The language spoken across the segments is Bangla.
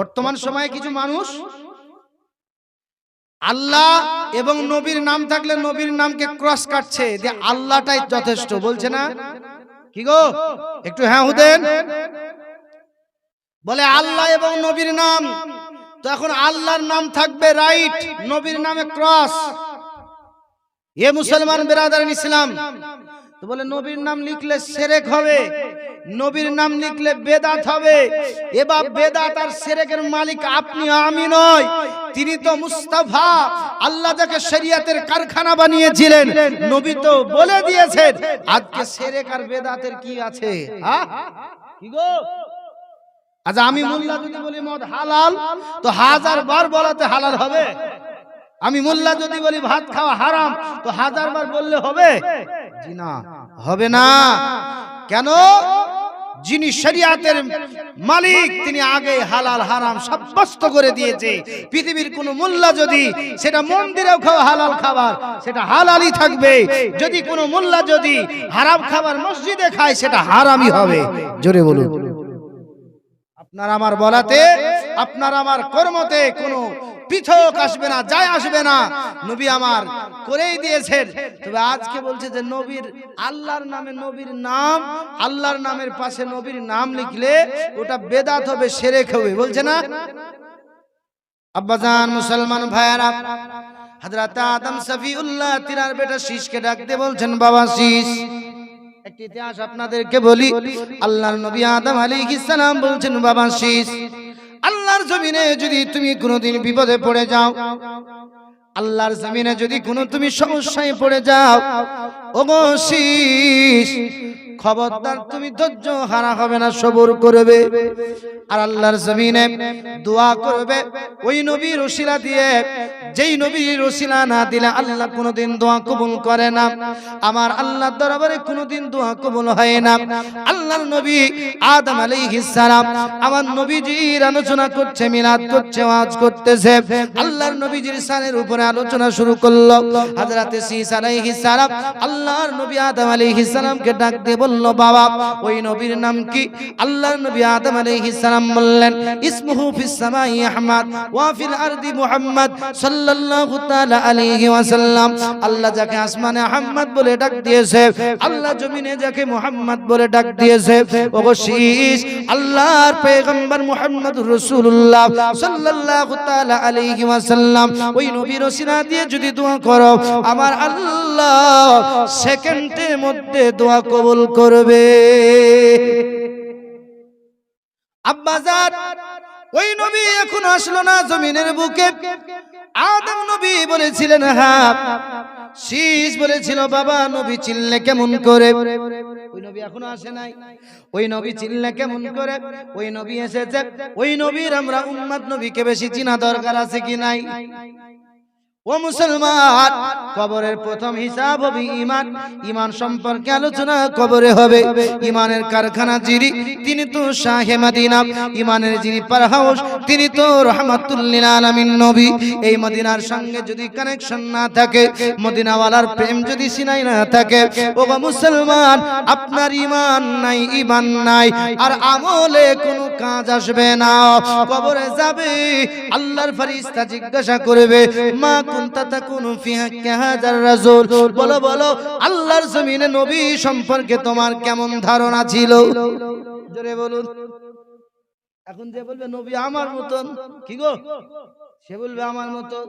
বর্তমান সময়ে কিছু মানুষ আল্লাহ এবং নবীর নাম থাকলে নবীর নামকে ক্রস কাটছে যে আল্লাহটাই যথেষ্ট বলছে না? কি গো? একটু হ্যাঁ হুদেন। বলে আল্লাহ এবং নবীর নাম। তো এখন আল্লাহর নাম থাকবে রাইট নবীর নামে ক্রস এ মুসলমান বেরাদার ইসলাম। তো বলে নবীর নাম লিখলে সেরেক হবে। নবীর নাম লিখলে বেদাত হবে। এবার বেদাত আর সেরেকের মালিক আপনি আমি নয় তিনি তো মুস্তাফা, আল্লাহ যাকে শরিয়াতের কারখানা বানিয়েছিলেন, নবী তো বলে দিয়েছেন। আজকে সেরেক আর বেদাতের কি আছে আচ্ছা আমি মোল্লা যদি বলি মদ হালাল, তো হাজার বার বলাতে হালাল হবে। আমি মোল্লা যদি বলি ভাত খাওয়া হারাম, তো হাজার বার বললে হবে? জি না, হবে না। কেন? যিনি শরিয়াতের মালিক, তিনি আগে হালাল, হারাম সাব্যস্ত করে দিয়েছে। পৃথিবীর কোন মোল্লা যদি সেটা মন্দিরেও খাওয়া হালাল খাবার, সেটা হালালই থাকবে। যদি কোনো মোল্লা যদি হারাম খাবার মসজিদে খায়, সেটা হারামই হবে। জোরে বলুন। আপনার আমার বলাতে, আপনার আমার কর্মতে কোনো পৃথক আসবে না, যায় আসবে না। নবী আমার করেই দিয়েছেন। তবে আজকে বলছে যে নবীর আল্লাহর নামে নবীর নাম, আল্লাহর নামের পাশে নবীর নাম লিখলে ওটা বেদাত হবে সেরে হবে, বলছে না? আব্বাজান, মুসলমান ভাইয়ারা, হযরত আদম সফিউল্লাহ, তিনার বেটা শীষকে ডাকতে বলছেন, বাবা শীষ, একটি ইতিহাস আপনাদেরকে বলি। আল্লাহর নবী আদম আলাইহিস সালাম বলছেন, বাবা শীষ আল্লাহর জমিনে যদি তুমি কোনোদিন বিপদে পড়ে যাও, আল্লাহর জমিনে যদি কোনো তুমি সমস্যায় পড়ে যাও ওগো শীষ, খবরদার, তুমি ধৈর্য হারা হবে না, সবর করবে। আর আল্লাহর জমিনে দোয়া করবে। ওই নবীর ওসিলা দিয়ে, যেই নবীর ওসিলা না দিলে আল্লাহ কোনোদিন দোয়া কবুল করে না। আমার আল্লাহর দরবারে কোনোদিন দোয়া কবুল হয় না। আল্লাহর নবী আদম আলাইহিস সালাম আমার নবীজির আলোচনা করছে, মিলাদ করছে, ওয়াজ করতেছে। আল্লাহর নবীজির সানের উপরে আলোচনা শুরু করল। হযরতে সীস আলাইহিস সালাম আল্লাহর নবী আদম আলাইহিস সালামকে ডাক দিয়ে বলল, বাবা, ওই নবীর নাম কি? আল্লাহর নবী আদম আলাইহিস সালাম বললেন, ইসমুহু ফিস সামাই আহমদ ওয়া ফিল আরদি মুহাম্মদ সাল্লাল্লাহু তাআলা আলাইহি ওয়াসাল্লাম। আল্লাহ যাকে আসমানে আহমদ বলে ডাক দিয়েছে, আল্লাহ জমিনে যাকে মুহাম্মদ বলে ডাক দিয়েছে ওগো শীষ আল্লাহর পয়গম্বর মুহাম্মদুর রাসূলুল্লাহ সাল্লাল্লাহু তাআলা আলাইহি ওয়াসাল্লাম। ওই নবীর ওসিলা দিয়ে যদি দোয়া করো, আমার আল্লাহ সেকেন্ডের মধ্যে দোয়া কবুল করবে। আব্বাজান ওই নবী এখন আসলো না জমিনের বুকে। আদম নবী বলেছিলেন হ্যাঁ শীষ বলেছিল, বাবা, নবী চিনলে কেমন করে? ওই নবী এখনও আসে নাই। ওই নবী চিনলে কেমন করে? ওই নবী এসেছে। ওই নবীর আমরা উম্মাদ নবীকে বেশি চিনা দরকার আছে কি নাই? ও মুসলমান, কবরের প্রথম হিসাব হবে ইমান ইমান সম্পর্কে আলোচনা কবরে হবে। ইমানের কারখানা যিনি, তিনি তো শাহে মদিনা। ইমানের যিনি পারহাউস, তিনি তো রহমাতুল্লিল আলামিন নবী। এই মদিনার সঙ্গে যদি কানেকশন না থাকে, মদিনাওয়ালার প্রেম যদি সিনাই না থাকে, ও মুসলমান, আপনার ইমান নাই ইমান নাই, আর আমলে কোনো কাজ আসবে না। কবরে যাবে, আল্লাহর ফেরেশতা জিজ্ঞাসা করবে, মা কুনতা তাকুনু ফি হাক্কি হাজার রাসূল বলো বলো, আল্লাহর জমিনে নবী সম্পর্কে তোমার কেমন ধারণা ছিল? জোরে বলুন। এখন যে বলবে, নবী আমার মতন। কি গো? সে বলবে, আমার মতন।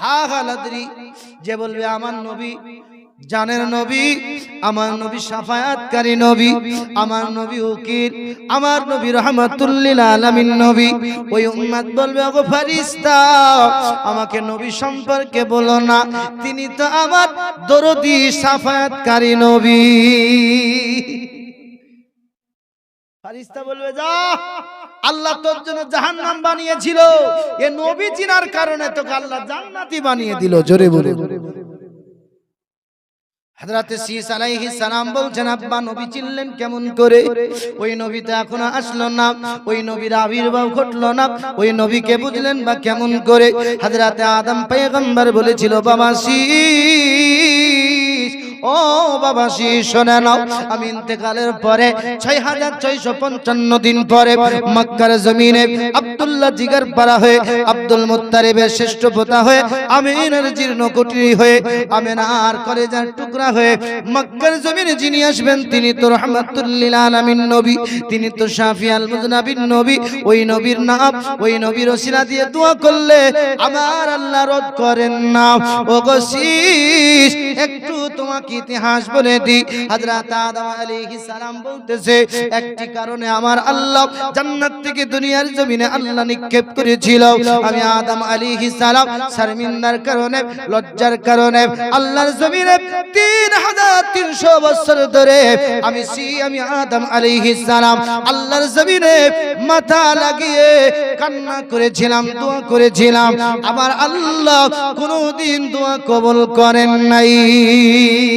হা হা, লাদরি। যে বলবে, আমার নবী। জানের নবী আমার নবী সাফায়াতকারী নবী আমার নবী উকিল আমার নবী রহমাতুল্লিল আলামিন নবী। ওই উম্মত বলবে ওগো ফেরেশতা আমাকে নবী সম্পর্কে বলো না। তিনি তো আমার দরদি সাফায়াতকারী নবী। ফারিস্তা বলবে যা আল্লাহ তোর জন্য জাহান্নাম বানিয়েছিল। এ নবী চিনার কারণে তোকে আল্লাহ জান্নাতি বানিয়ে দিল। জোরে বলে হযরতে শীস আলাইহি সালাম বলছেন, আব্বা, নবী চিনলেন কেমন করে? ওই নবী তো এখনও আসলো না, ওই নবীর আবির্ভাব ঘটলো না, ওই নবীকে বুঝলেন বা কেমন করে? হাজরাতে আদম পয়গম্বর বলেছিল, বাবা শীস ও বাবা শি শোনে নাও। আমি ইন্তেকালের পরে ছয় হাজার ছয়শো পঞ্চান্ন দিন পরে মক্কার জমিনে আব্দুল্লাহ জিগার পাড়া হয়ে আব্দুল মুত্তারিবের শ্রেষ্ঠ পোতা হয়ে আমিনের জীর্ণ কুটির হয়ে আমিনার কলেজার টুকরা হয়ে মক্কার জমিনে যিনি আসবেন, তিনি তো রহমাতুল্লিল আলামিন নবী, তিনি তো শাফি আল মুজনাবিন নবী। ওই নবীর নাম, ওই নবীর ওসিলা দিয়ে দোয়া করলে আমার আল্লাহ রদ করেন না। ও গো একটু তোমাকে ইতিহাস বলে দি। হযরত আদম আলাইহিস সালাম বলতেছে, একটি কারণে আমার আল্লাহ জান্নাত থেকে দুনিয়ার জমিনে আল্লাহ নিক্ষেপ করেছিল। আমি আদম আলাইহিস সালাম শর্মিন্দার কারণে, লজ্জার কারণে আল্লাহর জমিনে 3300 বছর ধরে আমি সি, আমি আদম আলাইহিস সালাম আল্লাহর জমিনে মাথা লাগিয়ে কান্না করেছিলাম, দোয়া করেছিলাম। আমার আল্লাহ কোনোদিন দোয়া কবুল করেন নাই।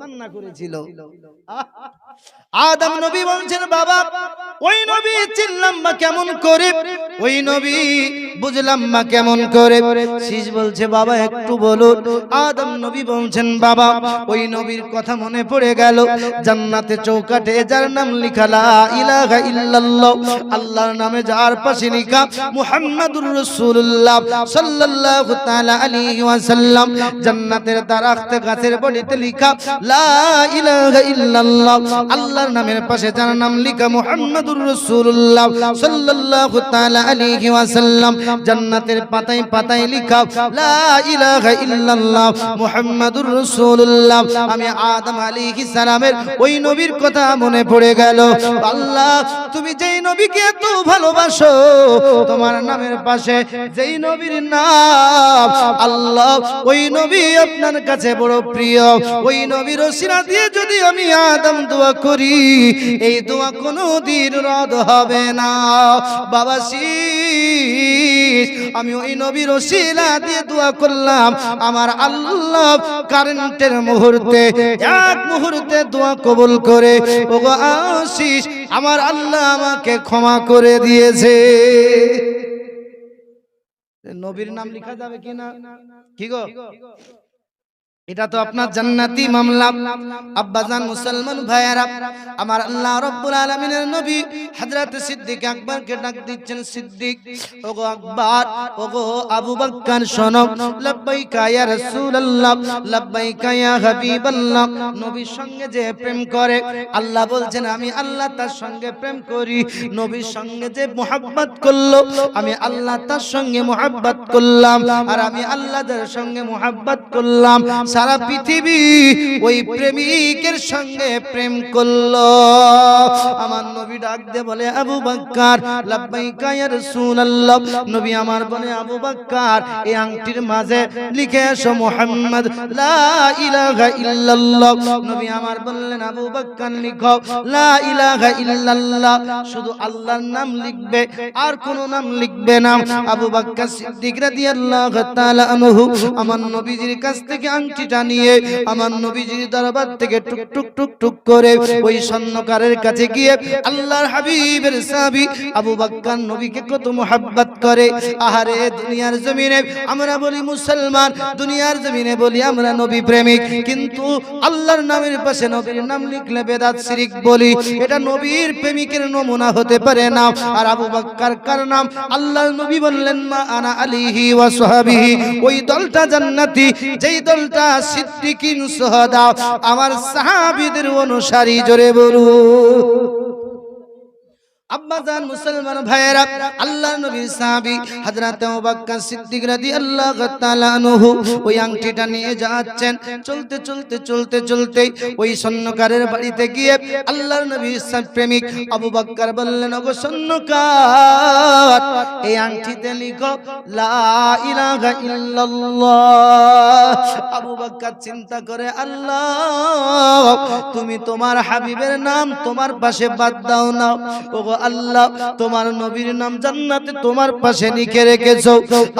কান্না করেছিল। আদম নবী বলছেন, বাবা, ওই নবী চিনলাম বা কেমন করে? ওই নবী বুঝলাম বা কেমন করে? শীষ বলছে, বাবা, একটু বলুন। আদম নবী বলছেন, বাবা, ওই নবীর কথা মনে পড়ে গেল। জান্নাতে চৌকাটে যার নাম লিখা, লা ইলাহা ইল্লাল্লাহ, আল্লাহর নামে যার পাশে লিখা, মুহাম্মাদুর রাসূলুল্লাহ সাল্লাল্লাহু তাআলা আলাইহি ওয়াসাল্লাম, জান্নাতের দারাখতে গাছের বড়িতে লিখা, লা ইলাহা ইল্লাল্লাহ আল্লাহর নামের পাশে যার নাম লিখা মুহাম্মাদুর রাসূলুল্লাহ সাল্লাল্লাহু তাআলা আলাইহি ওয়াসাল্লাম জান্নাতের পাতায় পাতায় লিখা লা ইলাহা ইল্লাল্লাহ মুহাম্মাদুর রাসূলুল্লাহ আমি আদম আলাইহিস সালামের ওই নবীর কথা মনে পড়ে গেল। আল্লাহ তুমি যেই নবীকে এত ভালোবাসো তোমার নামের পাশে যেই নবীর নাম আল্লাহ ওই নবী আপনার কাছে বড় প্রিয়। ওই নবীর ওসিলা দিয়ে যদি আমি আদম দোয়া করি, এই দোয়া কোনো দিন রদ হবে না। বাবা শীষ আমি ওই নবীর শিলা দিয়ে দোয়া করলাম। আমার আল্লাহ কারেন্টের মুহূর্তে, এক মুহূর্তে দোয়া কবুল করে। ওগো আশিস আমার আল্লাহ আমাকে ক্ষমা করে দিয়েছে। নবীর নাম লেখা যাবে কিনা? কি গো? এটা তো আপনার জান্নাতি মামলা। আব্বাজান মুসলমান ভাইয়ারা, আমার আল্লাহ রাব্বুল আলামিনের নবী হযরত সিদ্দিক আকবরকে ডাক দিচ্ছেন সিদ্দিক। ওগো আকবর, ওগো আবু বকর শোনো। লাব্বাইকা ইয়া রাসূলুল্লাহ, লাব্বাইকা ইয়া হাবিবাল্লাহ। নবীর সঙ্গে যে প্রেম করে, আল্লাহ বলছেন, আমি আল্লাহ তার সঙ্গে প্রেম করি। নবীর সঙ্গে যে মোহাব্বত করল, আমি আল্লাহ তার সঙ্গে মোহাব্বত করলাম। আর আমি আল্লাহর সঙ্গে মোহাব্বত করলাম। সারা পৃথিবী ওই প্রেমিকের সঙ্গে প্রেম করল। আমার নবী ডাক দে বলে, আবু বাক্কার, লাব্বাইকা ইয়া রাসূলুল্লাহ। নবী আমার বলে, আবু বাক্কার, এই আংটির মাঝে লিখে এসো মুহাম্মদ নবী আমার বললেন, আবু বাক্কার, লিখো, লা ইলাহা ইল্লাল্লাহ। শুধু আল্লাহর নাম লিখবে, আর কোন নাম লিখবে না। আবু বাক্কার সিদ্দিক রাদিয়াল্লাহু তাআলা আনহু, আমার নবীজির কাছ থেকে আংটি লাঠিটা নিয়ে আমার নবীজির দরবার থেকে টুক টুক টুক টুক করে ওই স্বর্ণকারের কাছে গিয়ে আল্লাহর হাবিবের সাহাবী আবু বাক্কার নবীকে কত মোহাব্বত করে। আহারে, দুনিয়ার জমিনে আমরা বলি মুসলমান, দুনিয়ার জমিনে বলি আমরা নবী প্রেমিক। কিন্তু আল্লাহর নামের পাশে নবীর নাম লিখলে বেদাত শিরিক বলি। এটা নবীর প্রেমিকের নমুনা হতে পারে না। আর আবু বাক্কার কার নাম? আল্লাহর নবী বললেন, মা আনা আলিহি ওয়া সাহাবিহি। ওই দলটা জান্নাতি, যেই দলটা সিদ্দিকিন সুহাদা আমার সাহাবীদের অনুসারী জোরে বলু আব্বাজান মুসলমান ভাইয়েরা, আল্লাহ নবীর সাহাবী হযরত আবু বকর সিদ্দিক রাদিয়াল্লাহু তাআলা আনহু ওই আংটিটা নিয়ে যাচ্ছেন। চলতে চলতে চলতে চলতে ওই স্বর্ণকারের বাড়িতে গিয়ে আল্লাহর নবীর প্রেমিক আবু বকর বললেন, ওগো স্বর্ণকার, এই আংটিতে লিখো, লা ইলাহা ইল্লাল্লাহ। আবু বকর চিন্তা করে, আল্লাহ, তুমি তোমার হাবিবের নাম তোমার পাশে বাদ দাও না। ওগো আল্লাহ, তোমার নবীর নাম জান্নাতে তোমার পাশে লিখে রেখেছো।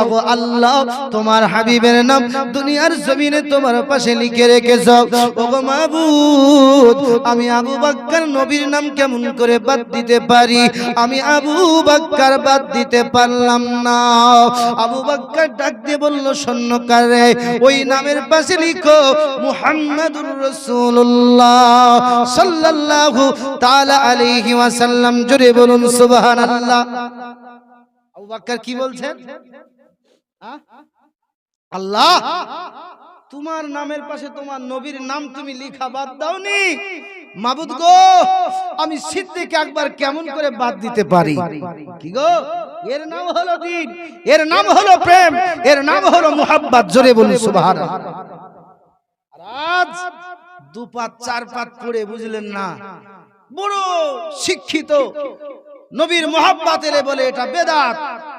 ওগো আল্লাহ, তোমার হাবিবের নাম দুনিয়ার জমিনে তোমার পাশে লিখে রেখেছো। ওগো মাবুদ, আমি আবু বাক্কার নবীর নাম কেমন করে বাদ দিতে পারি? আমি আবু বাক্কার বাদ দিতে পারলাম না। আবু বাক্কার ডাক দিয়ে বলল স্বর্ণকার ওই নামের পাশে লিখো, মুহাম্মাদুর রাসূলুল্লাহ সাল্লাল্লাহু তাআলা আলাইহি ওয়াসাল্লাম। জোরে বলুন, সুবহানাল্লাহ। আবু বাক্কার কি বলছেন? আল্লাহ, তোমার নামের পাশে তোমার নবীর নাম তুমি লিখা বাদ দাওনি। মাবুদ গো, আমি সিদ্দিক একবার কেমন করে বাদ দিতে পারি? কি গো? এর নাম হলো দিন, এর নাম হলো প্রেম, এর নাম হলো মুহাব্বত। জোরে বলুন, সুবহানাল্লাহ। আর আজ দু পাত চার পাত পড়ে বুঝলেন না বড় শিক্ষিত নবীর মোহাব্বাত এলে বলে এটা বেদাত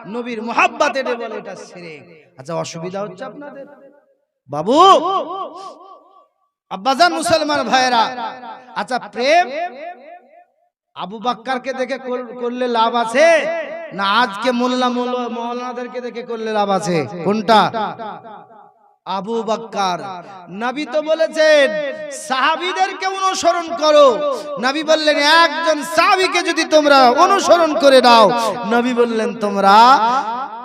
নবীর মোহাব্বাত এলে বলে এটা শিরক। আচ্ছা অসুবিধা হচ্ছে আপনাদের? বাবু! আব্বাজান মুসলমান ভাইরা আচ্ছা প্রেম আবু বাক্কারকে দেখে করলে লাভ আছে? না আজকে মোল্লা মোল্লা- মৌলানাদেরকে দেখে করলে লাভ আছে। কোনটা? আবু বাক্কার। নবী তো বলেছেন সাহাবীদেরকে অনুসরণ করো। নবী বললেন একজন সাহাবীকে যদি তোমরা অনুসরণ করে দাও। নবী বললেন তোমরা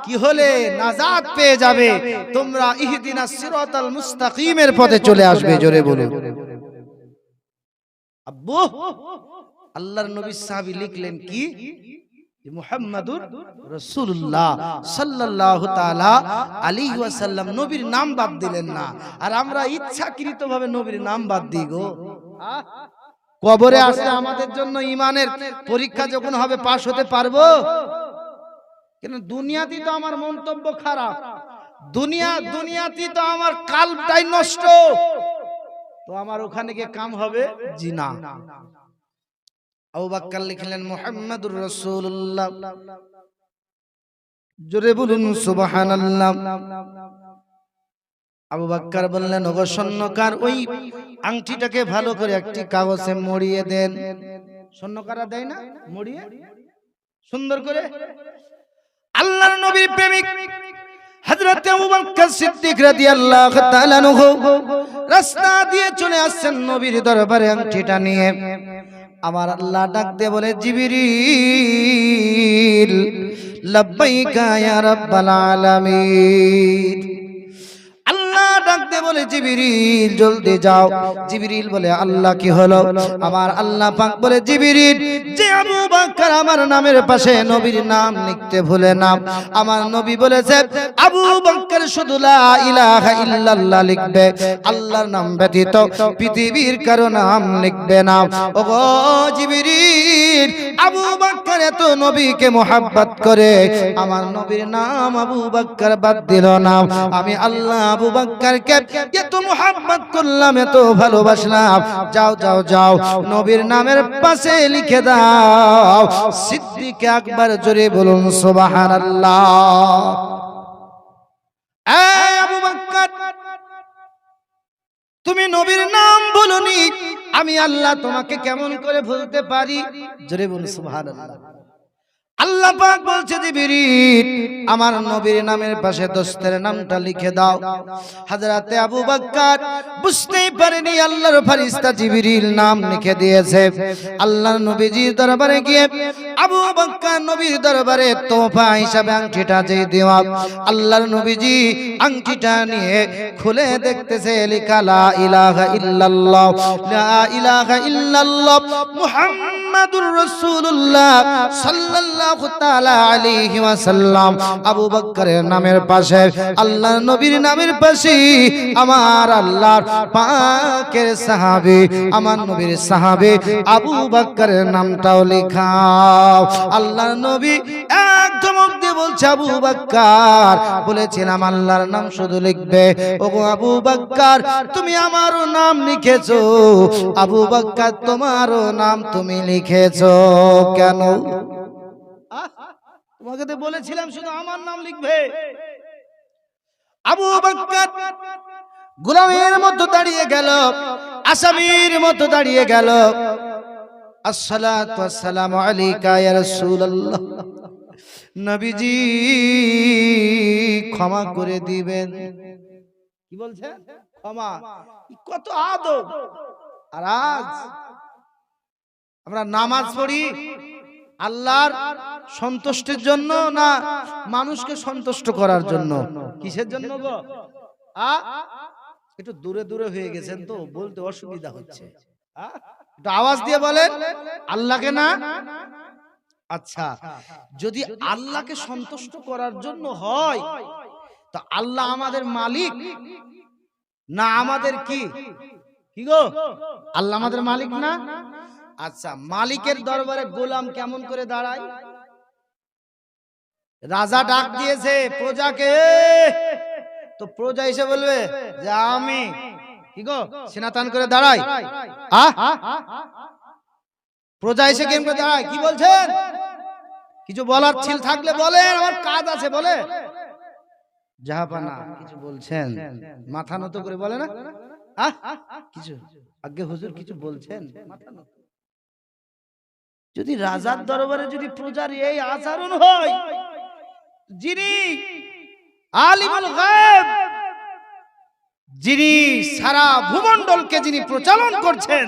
কি হলে নাজাত পেয়ে যাবে? তোমরা ইহদিনা সিরাতাল মুস্তাকিমের পথে চলে আসবে। জোরে বলুন। আব্বু আল্লাহর নবী সাহাবী লিখলেন কি? মুহাম্মাদুর ওয়াসাল্লাম নবীর নাম বাদ দিলেন না। আর আমরা ইচ্ছাকৃতভাবে নবীর নাম বাদ দিই গো। কবরে আসলে আমাদের জন্য ইমানের পরীক্ষা যখন হবে পাশ হতে পারব? কেন দুনিয়াতে তো আমার মন্তব্য খারাপ। দুনিয়া দুনিয়াতে তো আমার কালটাই নষ্ট। তো আমার ওখানে গিয়ে কাম হবে? জি না। আবু বাক্কার লিখলেন মুহাম্মাদুর রাসূলুল্লাহ। জোরে বলুন সুবহানাল্লাহ। আবু বাক্কার বললেন ওগো স্বর্ণকার ওই আংটিটাকে ভালো করে একটি কাগজে মড়িয়ে দেন। স্বর্ণকারা দেয় না? মড়িয়ে? সুন্দর করে? আল্লাহর নবীর প্রেমিক হযরত আবু বকর সিদ্দিক রাদিয়াল্লাহু তাআলা রাস্তা দিয়ে চলে আসছেন নবীর দরবারে আংটিটা নিয়ে। আমার আল্লাহ ডাক দিয়ে বলে জিবরিল লব্বাইকা ইয়া রাব্বাল আলামিন। বলে, জিবিরিল, জলদি যাও। জিবিরিল বলে, আল্লাহ কি হলো? আমার আল্লাহ পাক বলে, জিবিরিল, যে আবু বকর আমার নামের পাশে নবীর নাম লিখতে ভুলে নাম আমার নবী বলেছে, আবু বকর শুধু লা ইলাহা ইল্লাল্লাহ লিখবে, আল্লাহর নাম ব্যতীত পৃথিবীর কারও নাম লিখবে না। ওগো জিবিরিল, আবু বকর এত নবীকে মোহাব্বত করে, আমার নবীর নাম আবু বকর বাদ দিল না। আমি আল্লাহ আবু বকরকে এত মোহাব্বত করলাম এত ভালোবাসলাম। যাও যাও যাও, নবীর নামের পাশে লিখে দাও। সিদ্দিক একবার জোরে বলুন এই আবু তুমি নবীর নাম বলনি, আমি আল্লাহ তোমাকে কেমন করে ভুলতে পারি? জোরে বলুন, সুবহানাল্লাহ। আল্লাহ পাক বলছে, জিবরিল, আমার নবীর নামের পাশে দোস্তের নামটা লিখে দাও। হযরতে আবু বকর বুঝতেই পারেনি, আল্লাহর ফেরেশতা জিবরিল নাম লিখে দিয়েছে। আল্লাহর নবীজির দরবারে গিয়ে আবু বকর নবীর দরবারে তোফা হিসাবে আংটিটা যে দেওয়া, আল্লাহর নবীজি আংটিটা নিয়ে খুলে দেখতেছে লা ইলাহা ইল্লাল্লাহ, লা ইলাহা ইল্লাল্লাহ, মুহাম্মদ মুহাম্মাদুর রাসূলুল্লাহ সাল্লাল্লাহু তাআলা আলাইহি ওয়াসাল্লাম আবু বকরের নামের পাশে, আল্লাহর নবীর নামের পাশে আমার আল্লাহর পাকের সাহাবী, আমার নবীর সাহাবী আবু বকরের নামটাও লেখা আল্লাহর নবী ধমক দিয়ে বলছে, আবু বলেছিলাম আল্লাহর নাম শুধু লিখবে। আবু বকর তুমি আমারও নাম আবু বকর তোমারও নাম তুমি কেন? তোমাকে তো বলেছিলাম, শুধু আমার নাম লিখবে। আবু গোলামের মতো দাঁড়িয়ে গেল, আসামির মতো দাঁড়িয়ে গেল। আসসালাতু আসসালামু আলাইকা ইয়া রাসূলুল্লাহ। নবীজি ক্ষমা করে দিবেন। কি বলছেন ক্ষমা। কত আদব। আর আজ আমরা নামাজ পড়ি, আল্লাহর সন্তুষ্টির জন্য না মানুষকে সন্তুষ্ট করার জন্য? কিসের জন্য গো? আ? একটু দূরে দূরে হয়ে গেছেন তো, বলতে অসুবিধা হচ্ছে? একটু আওয়াজ দিয়ে বলেন। আল্লাহকে না আচ্ছা যদি আল্লাহকে সন্তুষ্ট করার জন্য হয় তো আল্লাহ আমাদের মালিক। না আমাদের কি? কি? গো? আল্লাহ আমাদের মালিক না? আচ্ছা মালিকের দরবারে গোলাম কেমন করে দাঁড়ায়? রাজা ডাক দিয়েছে প্রজাকে! তো প্রজা এসে বলবে যে আমি। কি গো? সেনাতান করে দাঁড়াই আহ? প্রজা এসে কেমন দাঁড়ায় কি বলছেন? কিছু বলার ছিল থাকলে বলেন আমার কাজ আছে বলে জাহাপানা কিছু বলছেন? মাথা নত করে বলে না? কিছু? আগে হুজুর কিছু বলছেন? মাথা নত। যদি রাজার দরবারে যদি প্রজার এই আচরণ হয় যিনি আলিমুল গায়েব যিনি সারা ভূমণ্ডলকে যিনি প্রচালন করছেন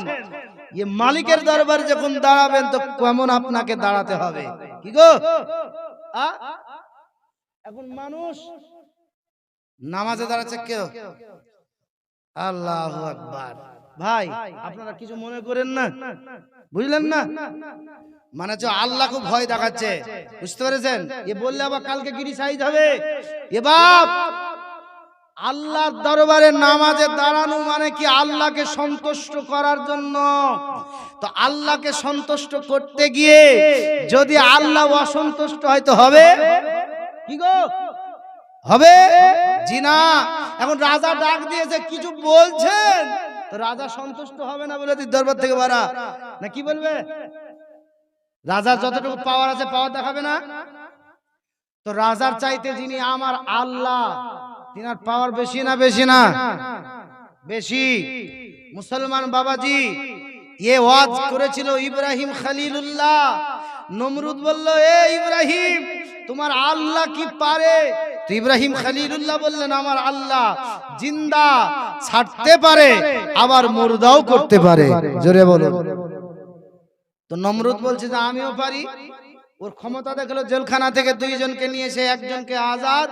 এ মালিকের দরবারে যখন দাঁড়াবেন, তো কেমন আপনাকে দাঁড়াতে হবে? কি গো? এখন মানুষ নামাজে দাঁড়াচ্ছে কেউ? আল্লাহ আকবার। ভাই, আপনারা কিছু মনে করেন না? বুঝলেন না? মানে হচ্ছে আল্লাহ খুব ভয় দেখাচ্ছে। বুঝতে পেরেছেন? এ বললে আবার কালকে গিরি সাইজ হবে। এ বাপ! আল্লাহর দরবারে নামাজে দাঁড়ানো মানে কি আল্লাহকে সন্তুষ্ট করার জন্য? তো আল্লাহকে সন্তুষ্ট করতে গিয়ে যদি আল্লাহ অসন্তুষ্ট হয়তো হবে? কি গো? হবে? জি না। এখন রাজা ডাক দিয়েছে, কিছু বলছেন? তো রাজা সন্তুষ্ট হবে না বলে তুই দরবার থেকে বাড়া। না কি বলবে? রাজার যতটুকু পাওয়ার আছে পাওয়ার দেখাবে না? তো রাজার চাইতে যিনি আমার আল্লাহ তিনার পাওয়ার বেশি না বেশি না? বেশি। মুসলমান বাবাজি, এ ওয়াজ করেছিল ইব্রাহিম খালিলুল্লাহ। নমরুদ বলল, এ ইব্রাহিম, তোমার আল্লাহ কি পারে? তো ইব্রাহিম খালিলুল্লাহ বললেন, আমার আল্লাহ জিন্দা, ছাড়তে পারে, আবার মুর্দাও করতে পারে। জোরে বলো তো নমরুদ বলছে যে, আমিও পারি। ওর ক্ষমতা দেখল জেলখানা থেকে দুইজনকে নিয়ে এসে একজনকে আজাদ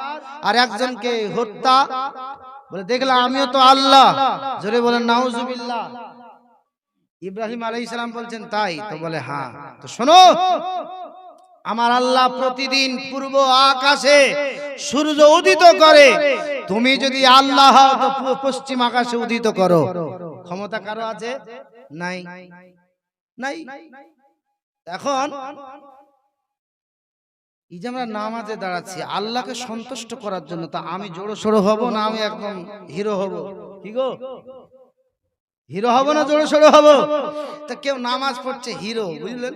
আর একজনকে হত্যা। বলে দেখলাম আমিও তো আল্লাহ। জোরে বলেন নাউজুবিল্লাহ। ইব্রাহিম আলাইহিস সালাম বলছেন, তাই? তো বলে হ্যাঁ। তো শোনো, আমার আল্লাহ প্রতিদিন পূর্ব আকাশে সূর্য উদিত করে। তুমি যদি আল্লাহ হও তো পশ্চিম আকাশে উদিত করো। ক্ষমতা কারও আছে? নাই। নাই। এখন এই যে আমরা নামাজে দাঁড়াচ্ছি আল্লাহকে সন্তুষ্ট করার জন্য তা আমি জোড়ো সড়ো হব না আমি একদম হিরো হব? কি গো? হিরো হব না জোড়ো সড়ো হব? তা কেউ নামাজ পড়ছে হিরো বুঝলেন?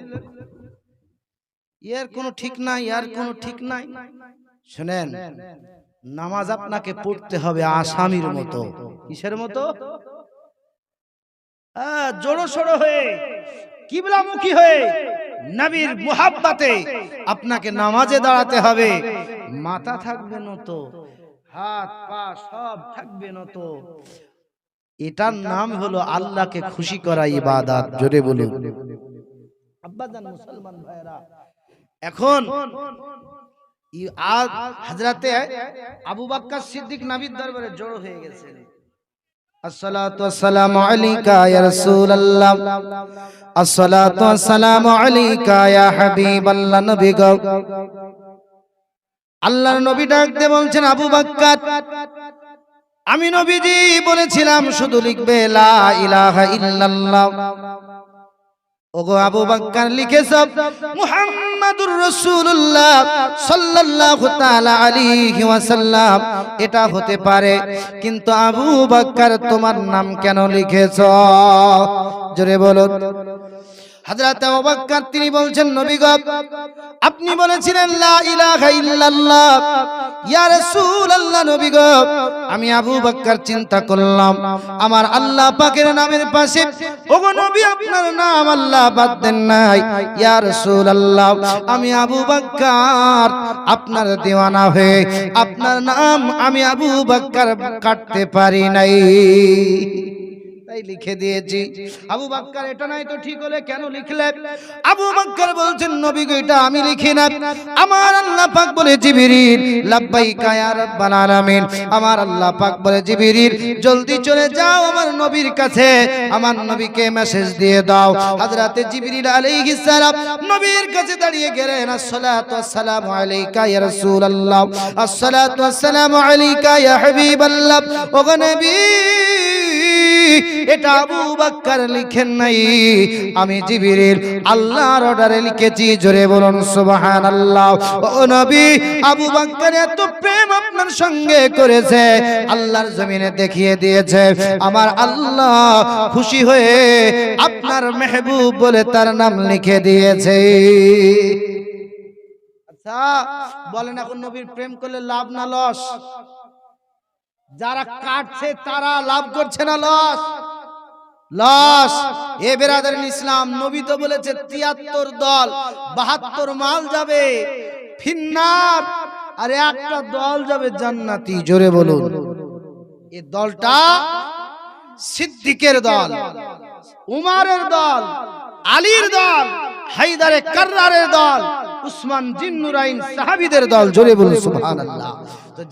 ইয়ার কোনো ঠিক নাই ইয়ার কোনো ঠিক নাই। শুনেন নামাজ আপনাকে পড়তে হবে আসামির মতো। কিসের মতো? আহ, জোড়ো সড়ো হয়ে কিবলামুখী হয়ে নবীর মুহাব্বাতে আপনাকে নামাজে দাঁড়াতে হবে। মাথা থাকবে নত, হাত, পা সব থাকবে নত। এটার নাম হলো আল্লাহকে খুশি করা ইবাদত, জোরে বলে আব্বাদান মুসলমান ভাইরা এখন আজ হাজরাতে আবু বাক্কা সিদ্দিক নাবির দরবারে জড়ো হয়ে গেছে আসসালাতু আসসালামু আলাইকা ইয়া রাসূলুল্লাহ। আসসালাতু আসসালামু আলাইকা ইয়া হাবিবাল্লাহ নবী গো আল্লাহর নবী ডাক দিয়ে বলছেন, আবু বাক্কার, আমি নবীজি বলেছিলাম, শুধু লিখবে লা ইলাহা ইল্লাল্লাহ। ওগো আবু বাক্কার লিখেছ, মুহাম্মাদুর রাসূলুল্লাহ সাল্লাল্লাহু তাআলা আলাইহি ওয়াসাল্লাম। এটা হতে পারে, কিন্তু আবু বাক্কার, তোমার নাম কেন লিখেছ? জোরে বলো। হযরত আবু বাক্কার তিনি বলছেন, নবী গো, আপনি বলেছিলেন, লা ইলাহা ইল্লাল্লাহ। ইয়া রাসূলুল্লাহ, নবী আমি আবু বকর চিন্তা করলাম, আমার আল্লাহ পাকের নামের পাশে, ওগো নবী, আপনার নাম আল্লাহ বাদ দেন নাই। ইয়া রাসূলুল্লাহ, আমি আবু বকর, আপনার দিওয়ানা হয়ে, আপনার নাম আমি আবু বকর কাটতে পারি নাই। তাই লিখে দিয়েছি। আবু বাক্কার এটা নাই তো ঠিক হলে কেন লিখলে? আবু বাক্কার বলছেন নবী গো এটা আমি লিখি না। আমার আল্লাহ পাক বলে জিবরিল লাব্বাইকা ইয়া রাব্বাল আলামিন। আমার আল্লাহ পাক বলে জিবরিল জলদি চলে যাও আমার নবীর কাছে। আমার নবীকে মেসেজ দিয়ে দাও। হযরতে জিবরিল আলাইহিস সালাম নবীর কাছে দাঁড়িয়ে গেলেন আসসালাতু ওয়াসসালামু আলাইকা ইয়া রাসূলুল্লাহ। আসসালাতু ওয়াসসালামু আলাইকা ইয়া হাবিবাল্লাহ। ওগো নবী এটা আবু বাক্কার লিখেন নাই। আমি জিবিরিল আল্লাহর অর্ডারে লিখেছি, জোরে বলুন ও নবী, আবু বাক্কার এত প্রেম আপনার সঙ্গে করেছে, আল্লাহর জমিনে দেখিয়ে দিয়েছে। আমার আল্লাহ খুশি হয়ে আপনার মেহবুব বলে তার নাম লিখে দিয়েছে। আচ্ছা বলেন এখন নবীর প্রেম করলে লাভ না, লস? যারা কাটছে তারা লাভ করছে না লস। লস। এ বেরাদার ইসলাম, নবী তো বলেছে তিয়াত্তর দল, বাহাত্তর মাল যাবে। ফিন্নার। আর একটা দল যাবে জান্নাতি, জোরে বলুন। এ দলটা সিদ্দিকের দল, উমারের দল, আলীর দল হাইদারে কার্রারের দল, উসমান জিন্নুরাইন সাহাবিদের দল, জোরে বলুন, সুবহানাল্লাহ। তো